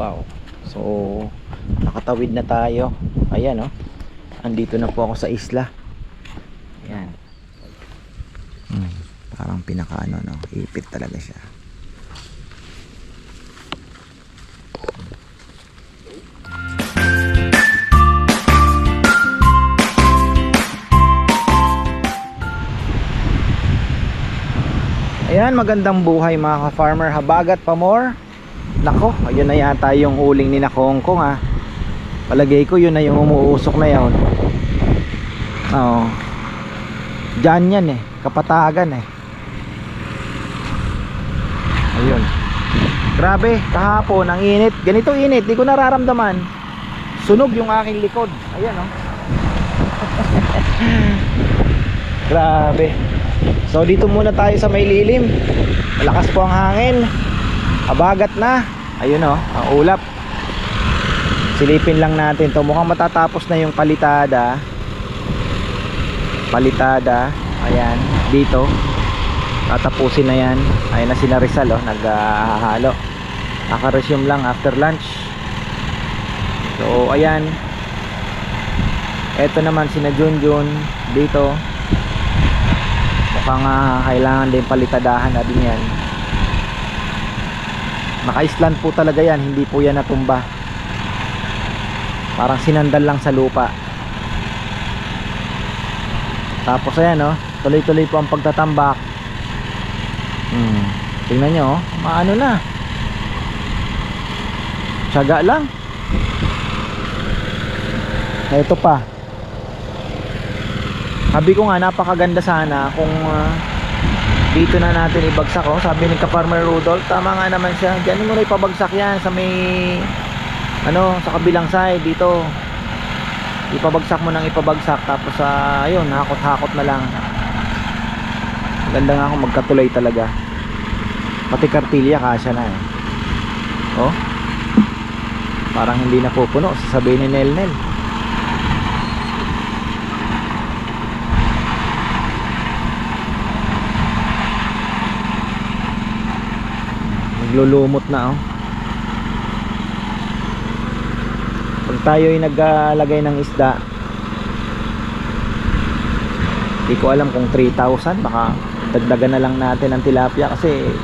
Wow. So, nakatawid na tayo. Ayan, oh. Andito na po ako sa isla. Ayan. Hmm, parang pinaka ano, no? Ipit talaga siya. Ayan, magandang buhay mga ka-farmer. Habagat pa more. Nako, ayun na yata yung uling ni na Kongkong ha. Palagay ko yun na yung umuusok na yun. Oo. Diyan yan eh. Kapatagan eh. Ayun. Grabe, kahapon ang init. Ganito init, di ko nararamdaman. Sunog yung aking likod. Ayan oh. Grabe. So dito muna tayo sa may lilim. Malakas po ang hangin. Abagat na. Ayun oh, ang ulap. Silipin lang natin to. Mukhang matatapos na yung palitada. Palitada. Ayan, dito. Tatapusin na yan. Ayan na sila Rizal oh, naghahalo. Naka-resume lang after lunch. So, ayan. Ito naman sina Junjun dito. Mukhang ah, kailangan din palitadahan na din yan. Naka-island po talaga yan, hindi po yan natumba. Parang sinandal lang sa lupa. Tapos ayan oh, tuloy-tuloy po ang pagtatambak. Hmm. Tingnan nyo oh, maano na. Tiyaga lang. Ito pa. Sabi ko nga napakaganda sana kung ah, dito na natin ibagsak oh. Sabi ni Ka-Farmer Rudolph, tama nga naman siya. Diyan mo na ipabagsak yan sa may ano, sa kabilang side dito. Ipabagsak mo nang ipabagsak tapos sa ayun, hakot-hakot na lang. Ganda nga kung magkatuloy talaga. Pati kartilya kasya na eh. Oh. Parang hindi na pupuno, sasabihin ni Nel Nel. Naglulumot na oh. Pag tayo ay naglalagay ng isda, hindi ko alam kung 3,000 baka dagdagan na lang natin ng tilapia kasi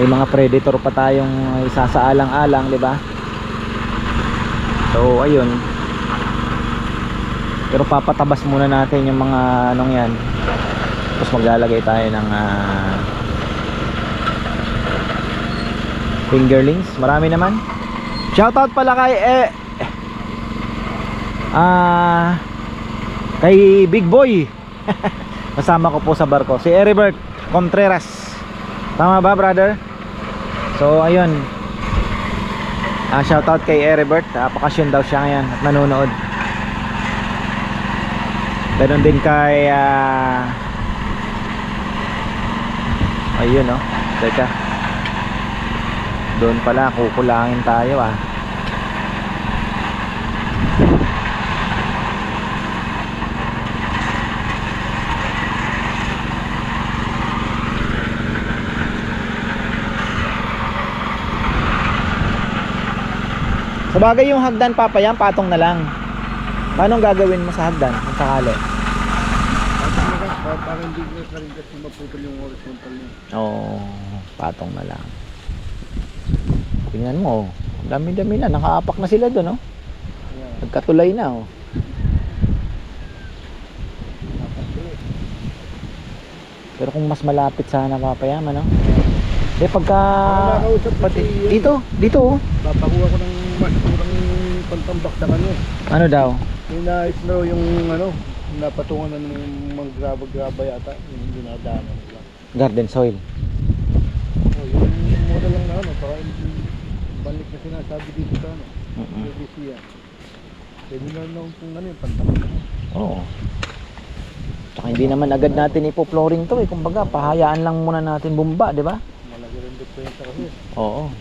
may mga predator pa tayong isasaalang-alang, 'di ba? So, ayun. Pero papatabas muna natin yung mga anong 'yan. Tapos maglalagay tayo ng ah, fingerlings. Marami naman. Shoutout pala kay eh ah kay Big Boy. Kasama ko po sa barko si Eribert Contreras. Tama ba, brother? So, ayun. Ah, shoutout kay Eribert. Ah, pakasyon daw siya ngayon at nanonood. Ganon din kay ah Ayun, no. Teka. Doon pala kukulangin tayo ah. Sa bagay yung hagdan papayang patong na lang. Paano gagawin mo sa hagdan kung sakali? Parang hindi na rin kasi maputol yung horizontal niya. Oo, patong na lang. Tingnan mo, oh. Dami-dami na, nakaapak na sila doon, oh. Nagkatulay na, oh. Pero kung mas malapit sana papayaman, no? Eh, pagka... Pati, dito, dito, oh. Papakuha ko ng mas kurang pantambak sa kanya. Ano daw? Yung nais na yung ano, napatungan na ng mga graba-graba yata, yung dinadaanan nila. Garden soil. Oh, yung mura lang na ano, para balik na sinasabi dito sa ano, Mm-mm. ABC yan. Pwede na lang kung ano yung pantambak. Oo. Tsaka hindi naman agad natin ipo-flooring to, eh. Kumbaga, pahayaan lang muna natin bumba, di ba? Malaki rin diferensya kasi. Oo.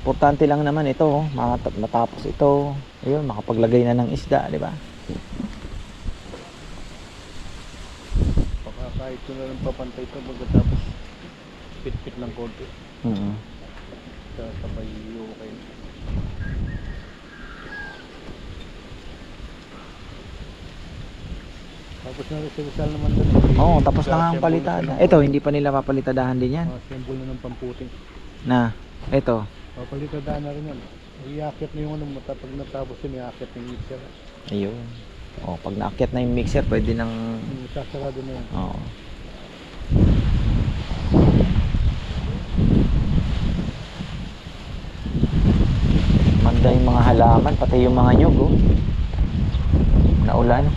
Importante lang naman ito, oh. Matap- matapos ito. Ayun, makapaglagay na ng isda, di ba? Baka kahit ko na lang papantay ito pagkatapos pit-pit ng konti. Mm Sa sabay okay. Tapos na rin si Rizal naman doon. Oo, oh, tapos na nga ang palitada. Ito, hindi pa nila papalitadahan din yan. Mga symbol na ng pamputing. Na, ito. Papalitadahan na rin yan. Iakit na yung ano mo. Pag natapos yun, iakit na yung mixer. Ayun. Oh, pag naakyat na yung mixer, pwede nang Yung Sasarado na yan. Oo. Manda yung mga halaman, pati yung mga nyug, oh. Naulan.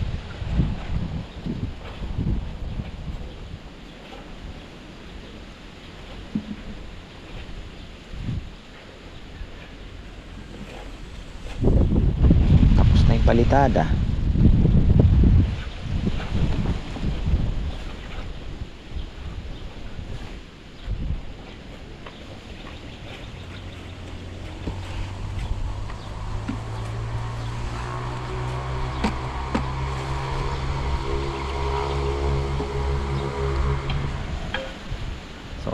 Tapos na yung palitada.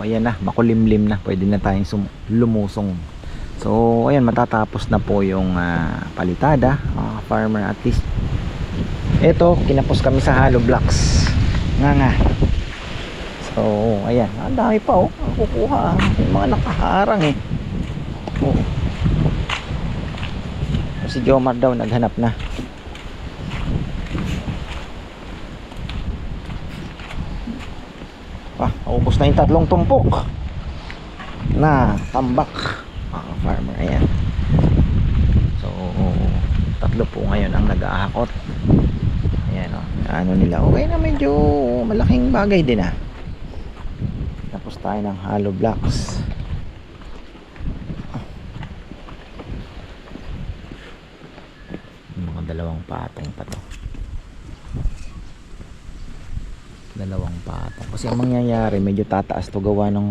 Ayan na, makulimlim na. Pwede na tayong lumusong. So ayan, matatapos na po yung ah, palitada. mga farmer at least. Ito, kinapos kami sa hollow blocks. Nga nga. So ayan, ang dami pa oh. Kukuha. ah. Yung mga nakaharang eh. Oo. Si Jomar daw naghanap na. Pa, ubos na yung tatlong tumpok na tambak mga farmer ayan. So tatlo po ngayon ang nag-aakot. Ayan o ano nila okay na medyo malaking bagay din ah. Tapos tayo ng hollow blocks. Mga dalawang patong pa to dalawang patong kasi ang mangyayari medyo tataas to. Gawa ng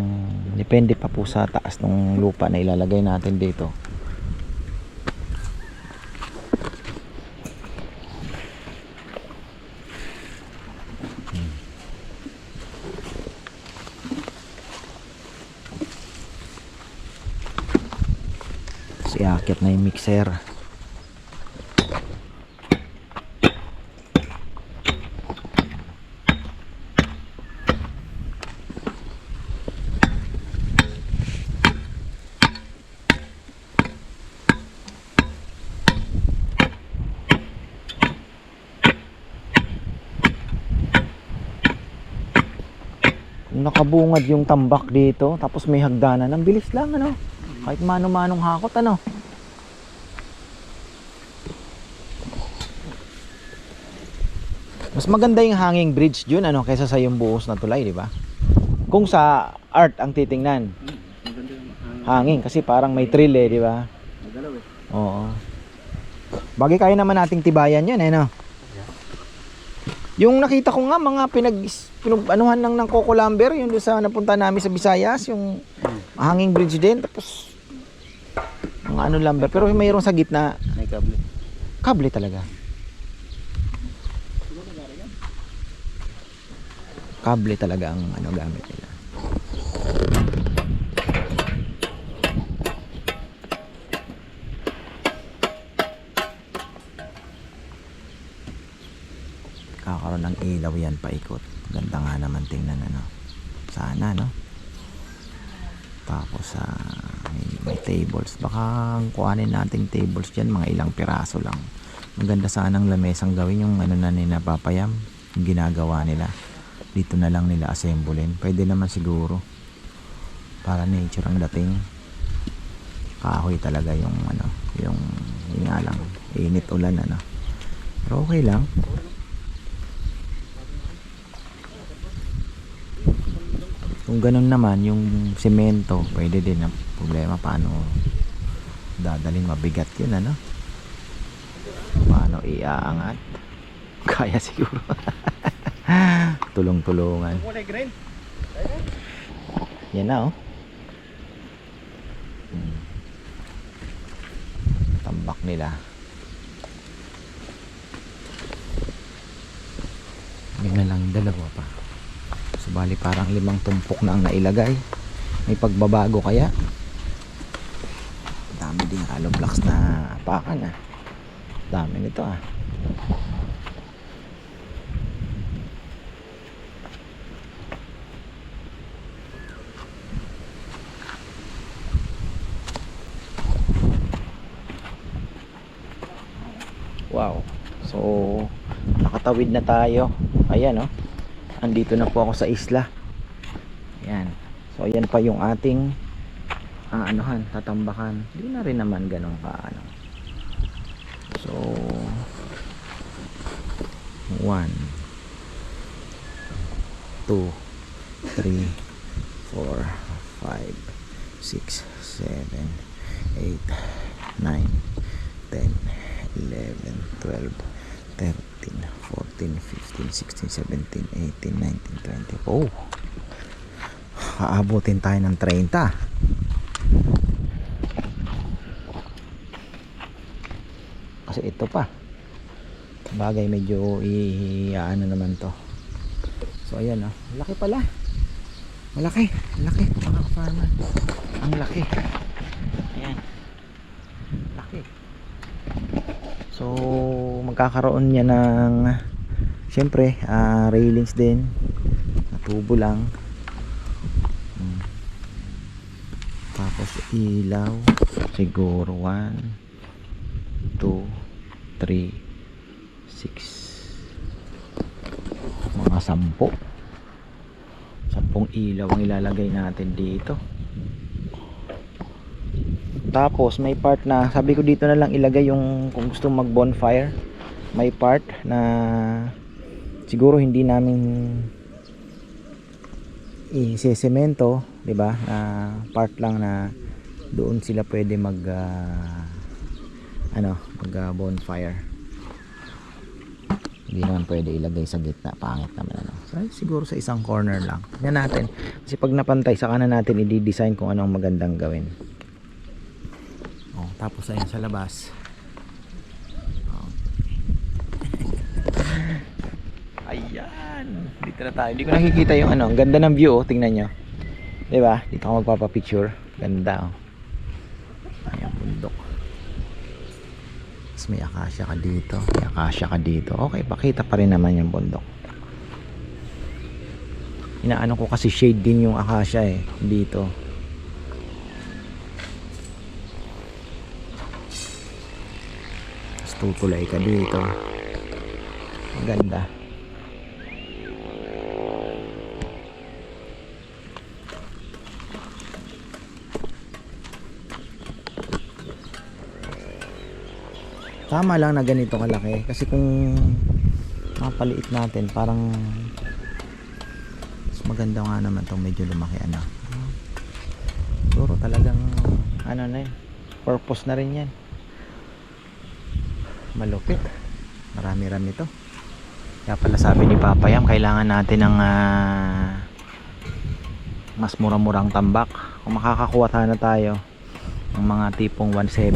depende pa po sa taas ng lupa na ilalagay natin dito. Hmm. kasi akit na yung mixer nakabungad yung tambak dito tapos may hagdanan ang bilis lang ano kahit mano-manong hakot ano mas maganda yung hanging bridge dun ano kaysa sa yung buhos na tulay di ba kung sa art ang titingnan hanging kasi parang may trill eh di ba Magalaw eh. Oo. Bagay kaya naman nating tibayan yan eh, no? Yung nakita ko nga mga pinag pinag anuhan lang ng Coco Lumber, yung doon sa napunta namin sa Visayas, yung hanging bridge din tapos mga ano lumber pero mayroong sa gitna May kable. kable talaga. Kable talaga ang ano gamit nila. Ilaw yan paikot. Ganda nga naman tingnan ano. Sana no. Tapos sa may, may tables. Baka ang kuhanin nating tables dyan mga ilang piraso lang. Maganda sanang lamesang gawin yung ano na nila papayam. Yung ginagawa nila. Dito na lang nila assemblein. Pwede naman siguro. Para nature ang dating. Kahoy talaga yung ano. Yung, nga lang. Init ulan ano. Pero okay lang. Kung ganun naman, yung semento, pwede din ang problema. Paano dadalhin? Mabigat yun ano? Paano iaangat? Kaya siguro. Tulong-tulungan. Yan na oh. Hmm. tambak nila. Na lang dalawa pa subali parang limang tumpok na ang nailagay may pagbabago kaya hollow blocks na apakan ah dami nito ah Wow. So, nakatawid na tayo. Ayan, oh. Andito na po ako sa isla. Ayan. So, ayan pa yung ating ah, anuhan, tatambakan. Hindi na rin naman ganun ka, ano. So, 1 2 3 4 5 6 7 8 9 10 11 12 13 14 15 16 17 18 19 20 oh. Aabutin tayo ng 30 kasi ito pa. Bagay medyo i ano naman to. So ayan oh. Laki pala. Malaki laki mga farmer. Ang laki ayan laki so magkakaroon niya ng syempre ah, railings din. Tubo lang. Hmm. tapos ilaw. Siguro 1 2 3 6 mga sampo sampung ilaw ang ilalagay natin dito. Tapos may part na sabi ko dito na lang ilagay yung kung gusto mag bonfire may part na siguro hindi namin isesemento, 'di ba? Na part lang na doon sila pwede mag ah, ano, mag ah, bonfire. Hindi naman pwede ilagay sa gitna, pangit naman ano. So, siguro sa isang corner lang. Tingnan natin. Kasi pag napantay, saka na natin i-design kung anong magandang gawin. Oh, tapos ayan sa labas. Oh. Ayan. Dito na tayo. Hindi ko nakikita yung ano. Ang ganda ng view oh. Tingnan nyo. 'Di ba? Dito ako magpapa-picture. Ganda oh. Ayan bundok. Tapos may akasya ka dito. May akasya ka dito. Okay, pakita pa rin naman yung bundok. Inaano ko kasi shade din yung akasya eh. Dito. Tapos tutulay ka dito. Ang ganda. Tama lang na ganito kalaki kasi kung mapaliit natin parang mas maganda nga naman tong medyo lumaki ano. Siguro talagang ano na yun, purpose na rin yan. Malupit. Marami-rami to. Kaya pala sabi ni Papa Yam, kailangan natin ng ah, mas mura-murang tambak. Kung makakakuha sana tayo ng mga tipong 1.7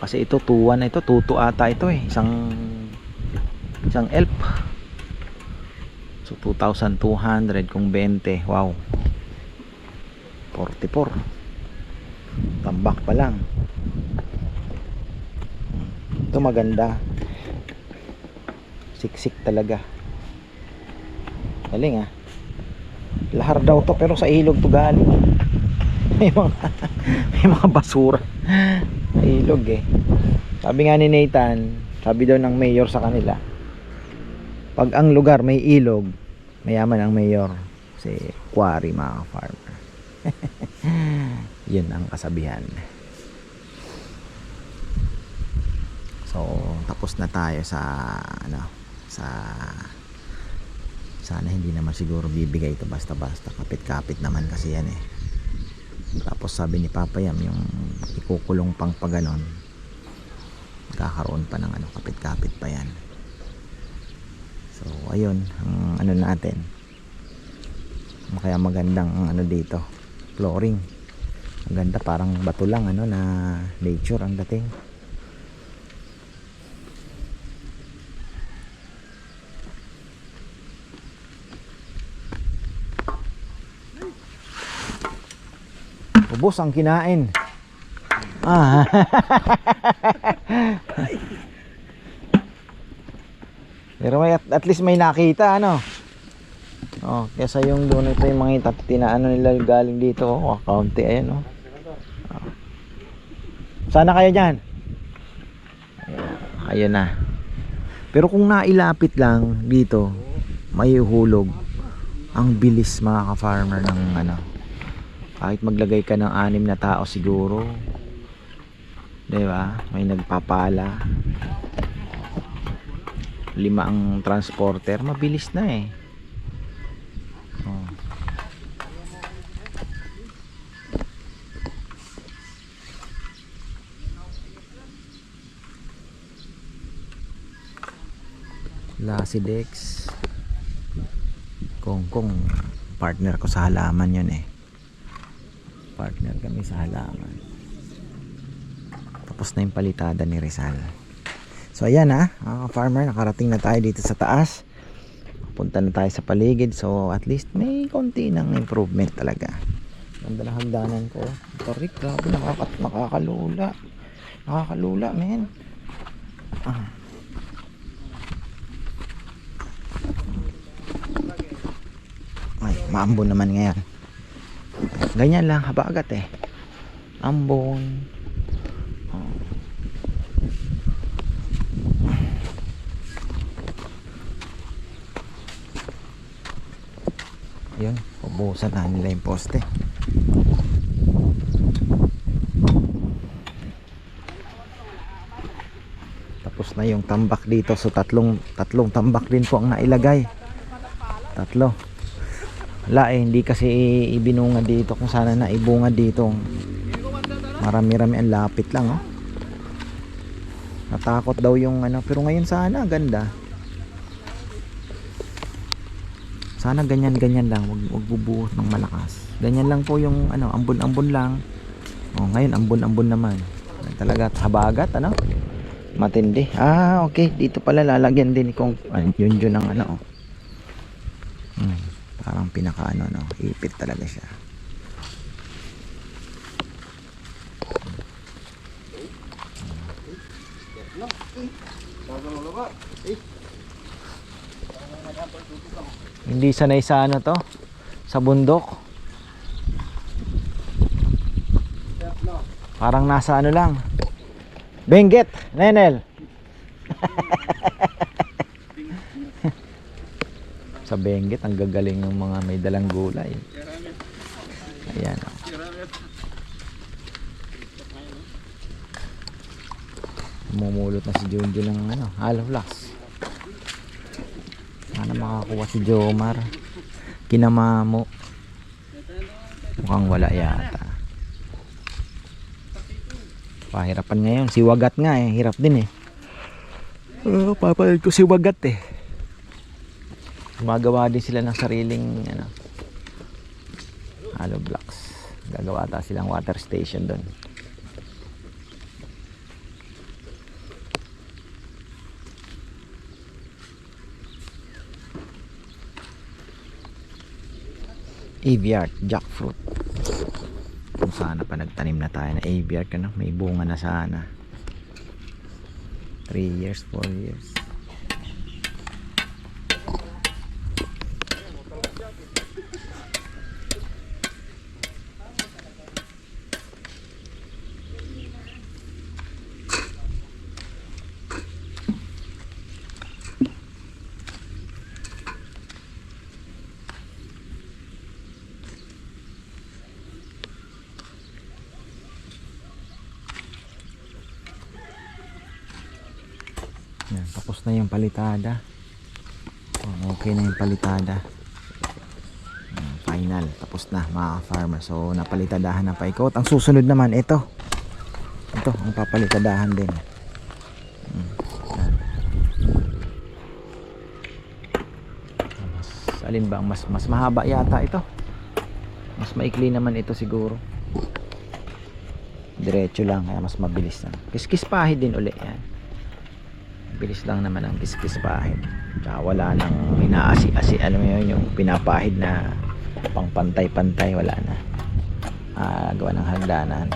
kasi ito 2.1 ito 2.2 ata ito eh. Isang isang elf. So 2,200 kung 20 wow. 44 tambak pa lang. Ito maganda siksik talaga. Galing ah. Lahar daw to pero sa ilog to galing. May mga may mga basura. Ilog eh. Sabi nga ni Nathan sabi daw ng mayor sa kanila pag ang lugar may ilog mayaman ang mayor kasi quarry mga farmer. Yun ang kasabihan. So tapos na tayo sa ano sa sana hindi naman siguro bibigay ito basta basta kapit kapit naman kasi yan eh. Tapos sabi ni Papa Yam yung ikukulong pang paganon kakaroon pa ng ano kapit kapit pa yan. So ayun ang ano natin kaya magandang ang ano dito flooring. Ang ganda parang bato lang ano na nature ang dating ubos ang kinain Ah. Pero may at, at least may nakita ano. Oh, kesa yung doon ito yung mga tinaano nila galing dito, oh, kaunti ayan oh. Oh. Sana kayo diyan. Ayun na. Pero kung nailapit lang dito, may uhulog. Ang bilis mga ka-farmer ng ano. Kahit maglagay ka ng anim na tao siguro. 'Di ba? May nagpapala. Lima ang transporter, mabilis na eh. Oh. Lasidex Kongkong partner ko sa halaman yun eh partner kami sa halaman. Tapos na yung palitada ni Rizal. So ayan ha mga farmer nakarating na tayo dito sa taas. Punta na tayo sa paligid. So at least may konti ng improvement talaga. Ganda na hagdanan ko. Tarik grabe nakakat nakakalula. Nakakalula men ah. Ay, maambon naman ngayon. Ganyan lang, habagat eh. Ambon. Oh. Yun, ubusan na nila yung poste. Tapos na yung tambak dito. So tatlong tatlong tambak din po ang nailagay. Tatlo. Wala eh, hindi kasi ibinunga dito kung sana na ibunga dito. Marami-rami ang lapit lang oh. Natakot daw yung ano, pero ngayon sana ganda. Sana ganyan-ganyan lang, wag, wag bubuhos ng malakas. Ganyan lang po yung ano, ambon-ambon lang. Oh, ngayon ambon-ambon naman. Talaga habagat ano? Matindi. Ah, okay. Dito pala lalagyan din kung ano, yun yun ang ano oh. Hmm, parang pinaka ano no, ipit talaga siya. Hindi sanay sa ano to, sa bundok. Parang nasa ano lang. Benguet, Nenel. sa Benguet, ang gagaling ng mga may dalang gulay. Ayan. oh. Mumulot na si Junjun ng ano, hollow blocks. Sana makakuha si Jomar. Kinamamo. Mukhang wala yata. Pahirapan ngayon. Si Wagat nga eh. Hirap din eh. Oh, papanood ko si Wagat eh. Gumagawa din sila ng sariling ano, hollow blocks. Gagawa ata silang water station doon. aviart jackfruit kung sana pa nagtanim na tayo na aviart ano, may bunga na sana 3 years 4 years Yan, tapos na yung palitada. Oh, okay na yung palitada. Yan, final, tapos na mga farmer. So napalitadahan na paikot. Ang susunod naman ito. Ito ang papalitadahan din. Hmm. Mas alin ba mas mas mahaba yata ito? Mas maikli naman ito siguro. Diretso lang kaya mas mabilis na. Kiskis pahid din uli yan bilis lang naman ang kiskis pahid tsaka wala nang inaasi-asi. Alam mo yun yung pinapahid na pang pantay-pantay wala na. Ah, gawa ng hagdanan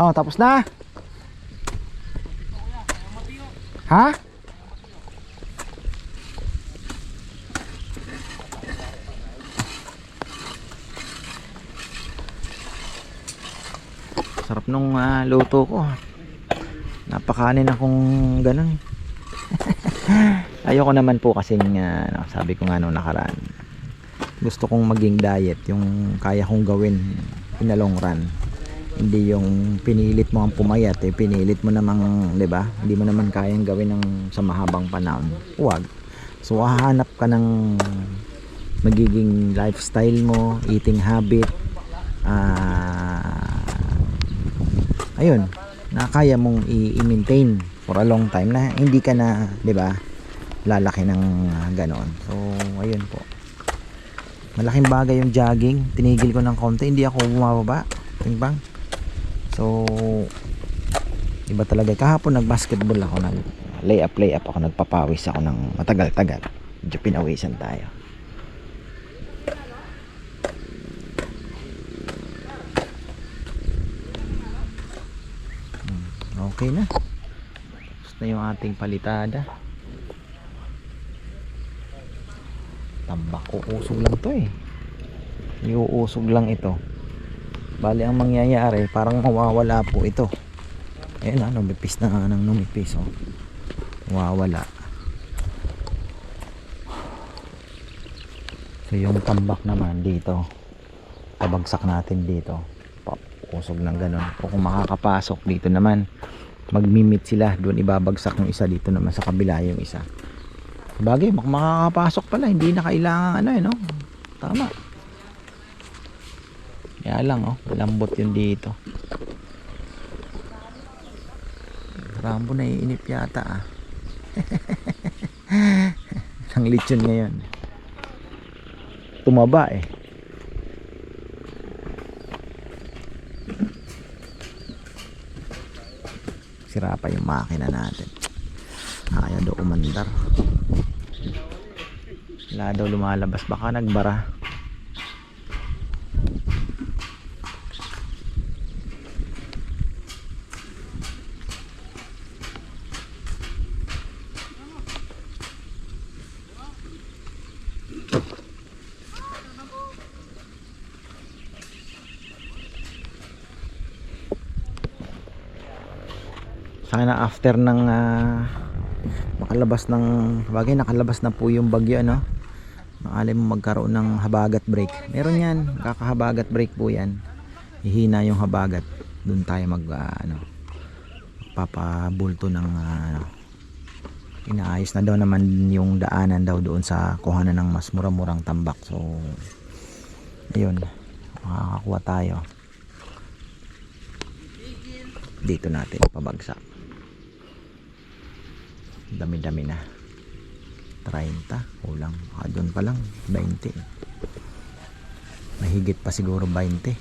Oh, tapos na. Ha? Sarap nung ah, luto ko. Napakanin akong ganun. Ayoko naman po kasing ano, sabi ko nga nung nakaraan. Gusto kong maging diet, yung kaya kong gawin in the long run. Hindi yung pinilit mo ang pumayat, eh, pinilit mo namang, 'di ba? Hindi mo naman kayang gawin ng sa mahabang panahon. Huwag. So hahanap ka ng magiging lifestyle mo, eating habit, ah ayun, na kaya mong i-maintain for a long time na hindi ka na, 'di ba? Lalaki ng ah, ganon. So, ayun po. Malaking bagay yung jogging. Tinigil ko ng konti, hindi ako bumababa. Tingbang. So, iba talaga. Kahapon nag-basketball ako, nag lay-up, lay-up ako, nagpapawis ako ng matagal-tagal. Medyo pinawisan tayo. Hmm, Okay na. Tapos na yung ating palitada. Tambak uusog lang to eh. Iuusog lang ito. Bali ang mangyayari, parang mawawala po ito. Ayun na, numipis na nga ng numipis oh. Mawawala. So yung tambak naman dito, pabagsak natin dito. Pop, usog ng ganun. O kung makakapasok dito naman, magmimit sila. Doon ibabagsak yung isa dito naman sa kabila yung isa. Bagay, mak makakapasok pala. Hindi na kailangan ano eh, no? Tama. Kaya lang, oh. Lambot yun dito. Rambo na iinip yata, ah. Ang lechon ngayon. Tumaba, eh. Sira pa yung makina natin. Ayaw daw umandar. Wala daw lumalabas. Baka nagbara. Sana after ng ah, makalabas ng bagay nakalabas na po yung bagyo ano Maali mo magkaroon ng habagat break. Meron yan, kakahabagat break po yan. Hihina yung habagat. Doon tayo mag ah, ano papabulto ng ano inaayos na daw naman yung daanan daw doon sa kuhanan ng mas mura-murang tambak. So ayun, makakakuha tayo. Dito natin pabagsak. Dami-dami na. 30 kulang. Ah, doon pa lang. 20 mahigit pa siguro 20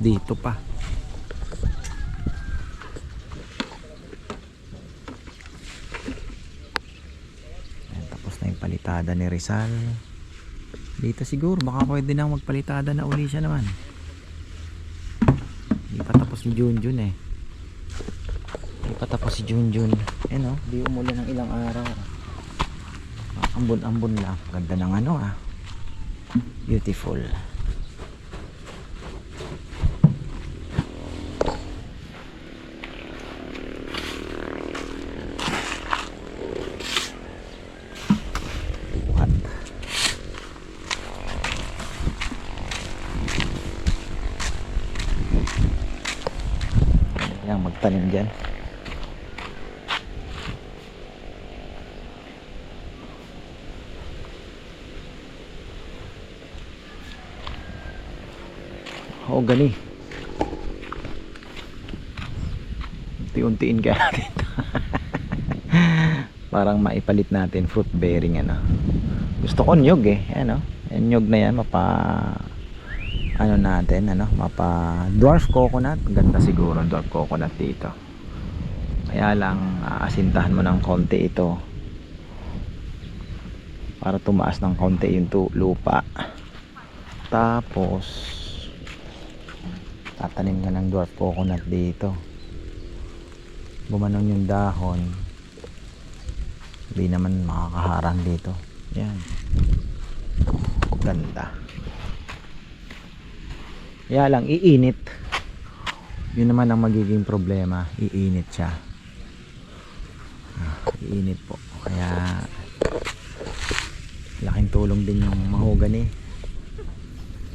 dito pa. Ayan, tapos na yung palitada ni Rizal. Dito siguro baka pwede nang magpalitada na uli siya naman. Hindi pa tapos ni Junjun eh hindi pa tapos si Junjun. Ayan o, di umulan ng ilang araw. Ah, Ambon-ambon lang. Ganda ng ano ah. Beautiful. Magtanim dyan. Oo, gani. Unti-untiin kaya natin. Parang maipalit natin fruit bearing ano. Gusto ko nyog eh. Ano? Nyog na yan mapa ano natin ano mapa dwarf coconut ganda siguro dwarf coconut dito kaya lang aasintahan mo ng konti ito para tumaas ng konti yung lupa tapos tatanim ka ng dwarf coconut dito. Bumanon yung dahon. Hindi naman makakaharang dito. Yan. Ganda. Kaya lang iinit. Yun naman ang magiging problema. Iinit siya. Ah, iinit po. Kaya laking tulong din yung mahogany.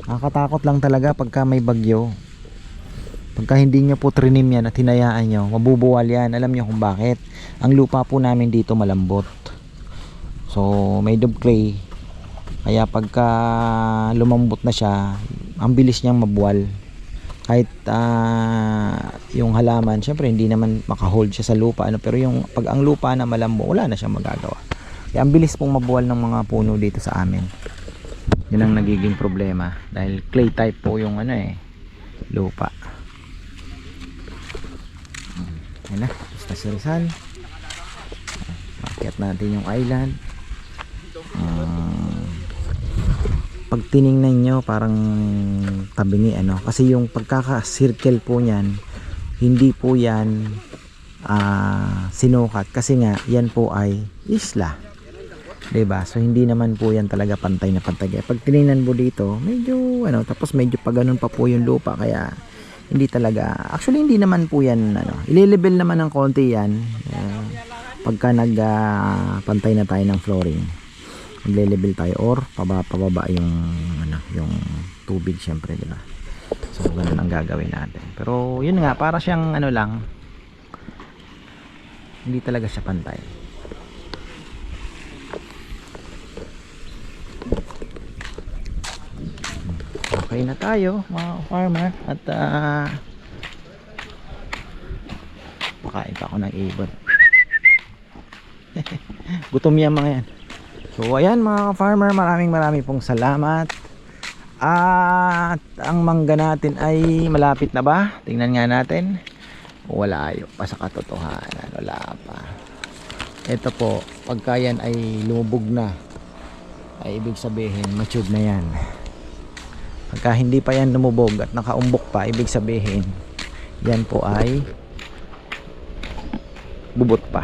Nakakatakot lang talaga pagka may bagyo pagka hindi nyo po trinim yan at hinayaan nyo mabubuwal yan. Alam nyo kung bakit? Ang lupa po namin dito malambot. So made of clay. Kaya pagka lumambot na siya ang bilis niyang mabuwal. Kahit ah, yung halaman syempre hindi naman makahold siya sa lupa ano? Pero yung pag ang lupa na malambo wala na siyang magagawa. Kaya ang bilis pong mabuwal ng mga puno dito sa amin. Yun ang nagiging problema. Dahil clay type po yung ano eh lupa yan na basta si Rizal. Akyat natin yung island. Ah, pag tiningnan nyo parang tabi ni ano kasi yung pagkaka-circle po niyan hindi po yan ah, sinukat. Kasi nga yan po ay isla. 'di ba so hindi naman po yan talaga pantay na pantay. Pag tiningnan mo dito medyo ano tapos medyo pa ganun pa po yung lupa. Kaya hindi talaga. Actually hindi naman po yan ano. Ile-level naman ng konti yan. Ah, pagka nag ah, pantay na tayo ng flooring magle-level tayo or paba, pababa yung ano yung tubig syempre di so ganun ang gagawin natin. Pero yun nga para siyang ano lang hindi talaga siya pantay okay na tayo mga farmer at ah pakain pa ako ng ibon gutom yan mga yan So ayan mga farmer, maraming maraming pong salamat. At ang mangga natin ay malapit na ba? Tingnan nga natin. Wala ayo pa sa katotohanan, wala pa. Ito po, pagka yan ay lumubog na, ay ibig sabihin matured na yan. Pagka hindi pa yan lumubog at nakaumbok pa, ibig sabihin yan po ay bubot pa.